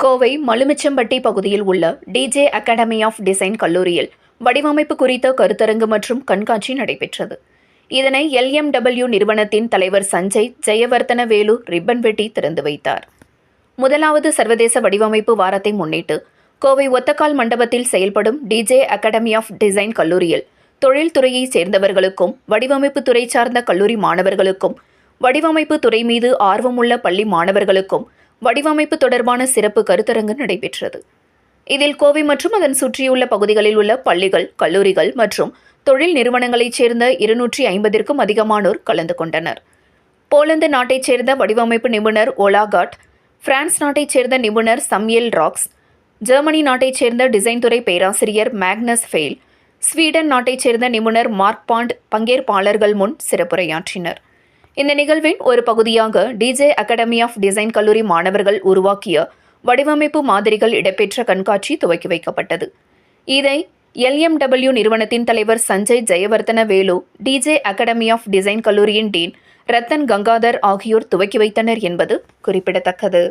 கோவை மலுமிச்சம்பட்டி பகுதியில் உள்ள DJ academy of design கல்லூரியில் வடிவமைப்பு குறித்த கருத்தரங்கு மற்றும் கண்காட்சி நடைபெற்றது. இதனை எல்எம்டபிள்யூ நிறுவனத்தின் தலைவர் சஞ்சய் ஜெயவர்த்தன வேலு ரிப்பன் வெட்டி திறந்து வைத்தார். முதலாவது சர்வதேச வடிவமைப்பு வாரத்தை முன்னிட்டு கோவை ஒத்தக்கால் மண்டபத்தில் செயல்படும் டிஜே அகாடமி ஆஃப் டிசைன் கல்லூரியில் தொழில்துறையைச் சேர்ந்தவர்களுக்கும் வடிவமைப்பு துறை சார்ந்த கல்லூரி மாணவர்களுக்கும் வடிவமைப்பு துறை மீது ஆர்வமுள்ள பள்ளி மாணவர்களுக்கும் வடிவமைப்பு தொடர்பான சிறப்பு கருத்தரங்கு நடைபெற்றது. இதில் கோவை மற்றும் அதன் சுற்றியுள்ள பகுதிகளில் உள்ள பள்ளிகள் கல்லூரிகள் மற்றும் தொழில் நிறுவனங்களைச் சேர்ந்த இருநூற்றி ஐம்பதிற்கும் அதிகமானோர் கலந்து கொண்டனர். போலந்து நாட்டைச் சேர்ந்த வடிவமைப்பு நிபுணர் ஓலாகாட் பிரான்ஸ் நாட்டைச் சேர்ந்த நிபுணர் சம்யல் ராக்ஸ் ஜெர்மனி நாட்டைச் சேர்ந்த டிசைன் துறை பேராசிரியர் மேக்னஸ் ஃபெயில் ஸ்வீடன் நாட்டைச் சேர்ந்த நிபுணர் மார்க் பாண்ட் பங்கேற்பாளர்கள் முன் சிறப்புரையாற்றினர். இந்த நிகழ்வின் ஒரு பகுதியாக டிஜே அகாடமி ஆஃப் டிசைன் கல்லூரி மாணவர்கள் உருவாக்கிய வடிவமைப்பு மாதிரிகள் இடம்பெற்ற கண்காட்சி துவக்கி வைக்கப்பட்டது. இதை எல்எம்டபிள்யூ நிறுவனத்தின் தலைவர் Sanjay Jayavardhana Velu DJ academy of design கல்லூரியின் டீன் ரத்தன் கங்காதர் ஆகியோர் துவக்கி வைத்தனர் என்பது குறிப்பிடத்தக்கது.